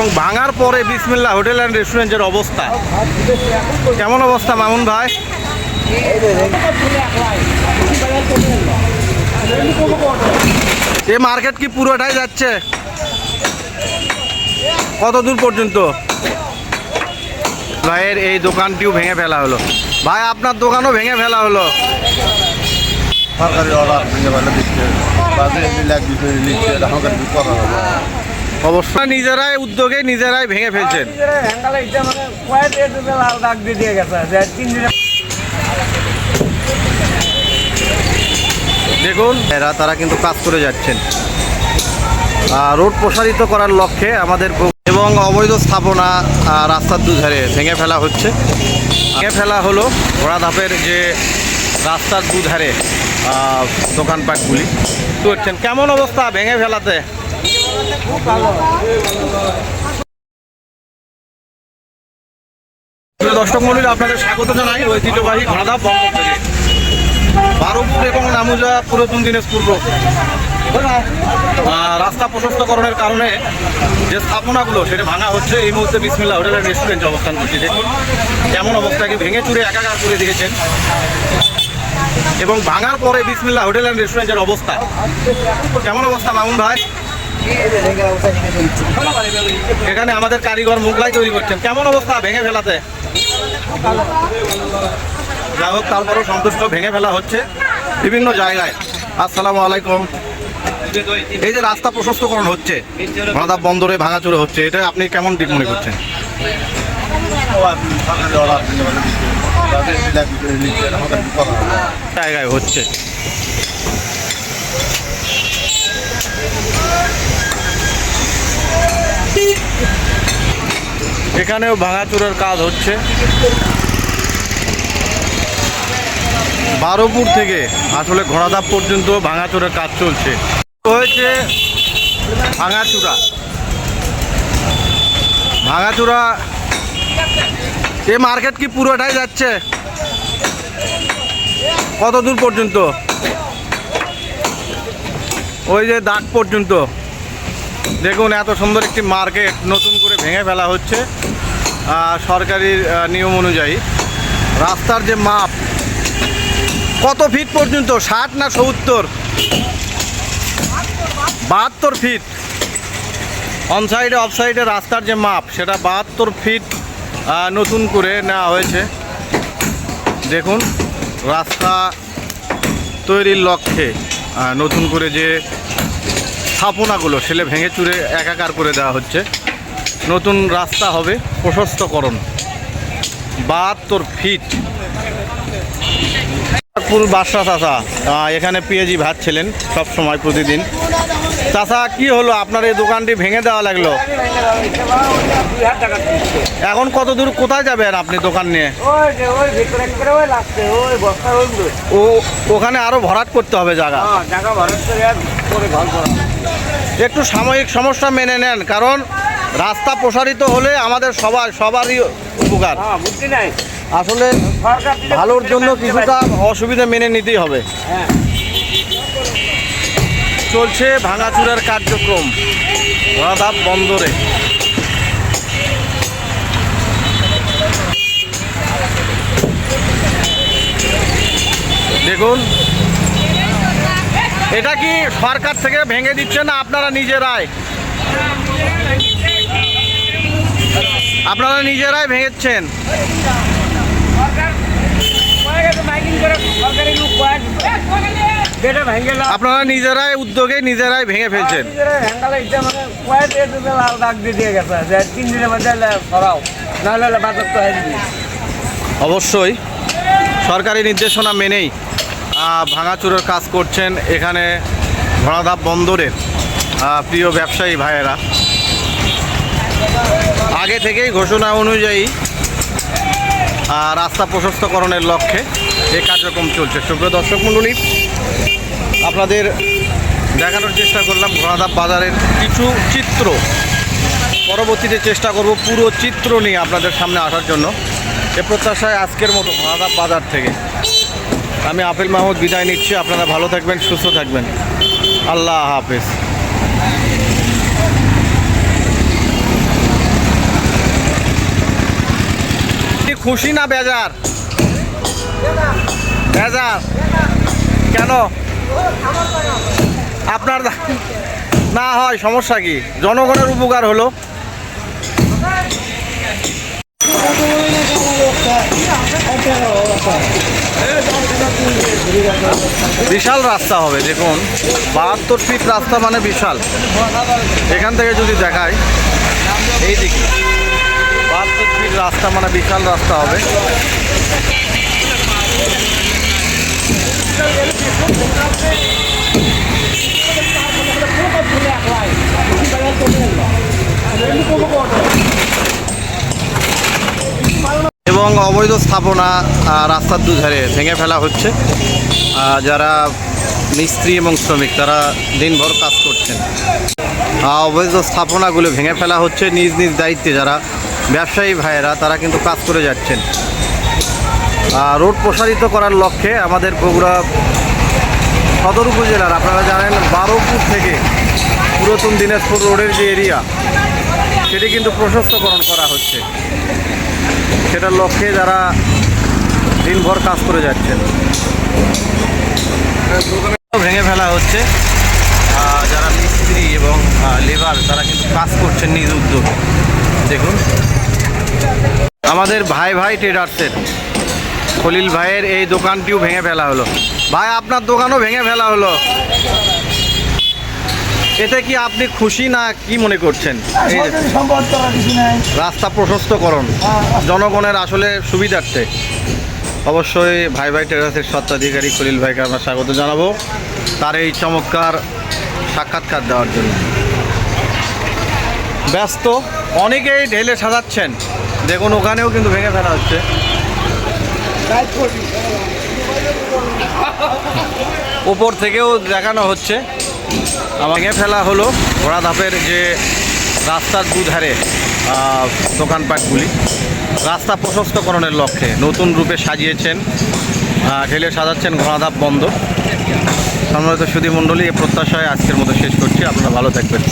এবং ভাঙার পরে বিসমিল্লা হোটেল অ্যান্ড রেস্টুরেন্টের অবস্থা। কেমন অবস্থা মামুন ভাই? এ মার্কেট কি পুরোটাই যাচ্ছে? কত দূর পর্যন্ত? ভাইয়ের এই দোকানটিও ভেঙে ফেলা হলো। ভাই, আপনার দোকানও ভেঙে ফেলা হলো। সরকারি অর্ডার ভেঙে ফেলে দিচ্ছে। অবশ্যই। নিজেরাই উদ্যোগে নিজেরাই ভেঙে ফেলছেন। দেখুন এরা তারা কিন্তু কাজ করে যাচ্ছেন। রোড প্রসারিত করার লক্ষ্যে আমাদের এবং অবৈধ স্থাপনা রাস্তার দুধারে ভেঙে ফেলা হচ্ছে। ভেঙে ফেলা হলো ঘোড়া ধাপের যে রাস্তার দুধারে দোকানপাটগুলি। করছেন কেমন অবস্থা ভেঙে ফেলাতে? প্রিয় দর্শক মন্ডলী, আপনাদের স্বাগত জানাই। ঐতিহ্যবাহী ঘোড়াধাপ বঙ্গ থেকে। বারোপুর এবং নামুজা পুরাতন দিনাজপুর রোড রাস্তা প্রশস্তকরণের কারণে যে স্থাপনাগুলো, সেটা ভাঙা হচ্ছে। এই মুহূর্তে বিসমিল্লা হোটেল অ্যান্ড রেস্টুরেন্টে অবস্থান করছি। দেখুন, কেমন অবস্থাকে ভেঙে চুরে একাকার করে দিয়েছেন। এবং ভাঙার পরে বিসমিল্লা হোটেল অ্যান্ড রেস্টুরেন্টের অবস্থা। কেমন অবস্থা, মামুন ভাই? এখানে আমাদের কারিগর মুগলাই তৈরি করছেন। কেমন অবস্থা? ভেঙে ফেলাতে? যাই হোক, তারপরেও সন্তুষ্ট, ভেঙে ফেলা হচ্ছে বিভিন্ন জায়গায়। আসসালামু আলাইকুম। এই যে রাস্তা প্রশস্তকরণ হচ্ছে মাদাব বন্দরে ভাঙাচুরে হচ্ছে, এটা আপনি কেমন দিক মনে করছেন? জায়গায় অর্ডার এখানেও ভাঙাচুরের কাজ হচ্ছে। বারোপুর থেকে আসলে ঘোড়াধাপ পর্যন্ত ভাঙাচুরের কাজ চলছে। হয়েছে ভাঙাচুরা। ভাঙাচুরা, এ মার্কেট কি পুরোটাই যাচ্ছে? কত দূর পর্যন্ত? ওই যে দাগ পর্যন্ত। দেখুন, এত সুন্দর একটি মার্কেট নতুন করে ভেঙে ফেলা হচ্ছে সরকারি নিয়ম অনুযায়ী। রাস্তার যে মাপ, কত ফিট পর্যন্ত? ষাট না সত্তর? বাহাত্তর ফিট অন সাইডে অফ সাইডে রাস্তার যে মাপ, সেটা বাহাত্তর ফিট নতুন করে নেওয়া হয়েছে। দেখুন, রাস্তা তৈরির লক্ষ্যে নতুন করে যে স্থাপনাগুলো ছেলে ভেঙে চুরে একাকার করে দেওয়া হচ্ছে। নতুন রাস্তা হবে প্রশস্তকরণ। বাহাত্তর ফিট ফুল বাদশা চাষা এখানে পেঁয়াজি ভাত ছিলেন সব সময় প্রতিদিন। চাষা কি হলো? আপনার এই দোকানটি ভেঙে দেওয়া লাগল? এখন কত দূর কোথায় যাবেন আপনি দোকান নিয়ে? ও, ওখানে আরও ভরাট করতে হবে জায়গা। একটু সাময়িক সমস্যা মেনে নেন, কারণ রাস্তা প্রসারিত হলে আমাদের সবার, সবারই উপকার। আসলে ভালোর জন্য কিছুটা অসুবিধা মেনে নিতেই হবে। চলছে ভাঙাচুরার কার্যক্রম। ঘোড়াধাপ বন্দরে। দেখুন, এটা কি সরকার থেকে ভেঙে দিচ্ছে না আপনারা নিজেরাই? আপনারা নিজেরাই ভেঙেছেন। আপনারা নিজেরাই উদ্যোগে নিজেরাই ভেঙে ফেলছেন। অবশ্যই, সরকারি নির্দেশনা মেনেই ভাঙাচুরের কাজ করছেন এখানে ঘোড়াধাপ বন্দরের প্রিয় ব্যবসায়ী ভাইয়েরা। আগে থেকেই ঘোষণা অনুযায়ী রাস্তা প্রশস্তকরণের লক্ষ্যে যে কার্যক্রম চলছে। সুপ্রিয় দর্শক মণ্ডলী, আপনাদের দেখানোর চেষ্টা করলাম ঘোড়াধাপ বাজারের কিছু চিত্র। পরবর্তীতে চেষ্টা করব পুরো চিত্র নিয়ে আপনাদের সামনে আসার জন্য। এ প্রত্যাশায় আজকের মতো ঘোড়াধাপ বাজার থেকে। আমি আপেল মাহমুদ বিদায় নিচ্ছি। আপনারা ভালো থাকবেন, সুস্থ থাকবেন। আল্লাহ হাফেজ। খুশি না বেজার? বেজার কেন? আপনার না হয়, সমস্যা কি? জনগণের উপকার হলো। বিশাল রাস্তা হবে, দেখুন। বাহাত্তর ফিট রাস্তা মানে বিশাল। এখান থেকে যদি দেখায় এই দিকে। বাহাত্তর ফিট রাস্তা মানে বিশাল রাস্তা হবে। এবং অবৈধ স্থাপনা রাস্তার দুধারে ভেঙে ফেলা হচ্ছে। যারা মিস্ত্রি এবং শ্রমিক, তারা দিনভর কাজ করছেন। অবৈধ স্থাপনাগুলো ভেঙে ফেলা হচ্ছে। নিজ নিজ দায়িত্বে যারা ব্যবসায়ী ভাইয়েরা, তারা কিন্তু কাজ করে যাচ্ছেন। রোড প্রসারিত করার লক্ষ্যে আমাদের বগুড়া সদর উপজেলার আপনারা জানেন বারোপুর থেকে পুরাতন দিনাজপুর রোডের যে এরিয়া সেটি কিন্তু প্রশস্তকরণ করা হচ্ছে। সেটার লক্ষ্যে যারা দিনভর কাজ করে যাচ্ছেন। ভেঙে ফেলা হচ্ছে। যারা মিস্ত্রি এবং লেবার তারা কিন্তু কাজ করছেন নিজ উদ্যোগে। দেখুন। আমাদের ভাই ভাই ট্রেডার্সের খলিল ভাইয়ের এই দোকানটিও ভেঙে ফেলা হলো। ভাই আপনার দোকানও ভেঙে ফেলা হলো। এতে কি আপনি খুশি না কি মনে করছেন? রাস্তা প্রশস্তকরণ জনগণের আসলে সুবিধার্থে। অবশ্যই ভাই ভাই টেরাসের স্বত্বাধিকারী খলিল ভাইকে আমরা স্বাগত জানাব তার এই চমৎকার সাক্ষাৎকার দেওয়ার জন্য। ব্যস্ত অনেকেই ঢেলে সাজাচ্ছেন। দেখুন ওখানেও কিন্তু ভেঙে ফেলা হচ্ছে। উপর থেকেও দেখানো হচ্ছে। আমাকে ফেলা হলো ঘোড়া ধাপের যে রাস্তার দুধারে দোকানপাটগুলি। রাস্তা প্রশস্তকরণের লক্ষ্যে নতুন রূপে সাজিয়েছেন ঢেলে সাজাচ্ছেন ঘোড়াধাপ বন্দর। সম্মানিত সুধী মণ্ডলী, এ প্রত্যাশায় আজকের মতো শেষ করছি। আপনারা ভালো থাকবেন।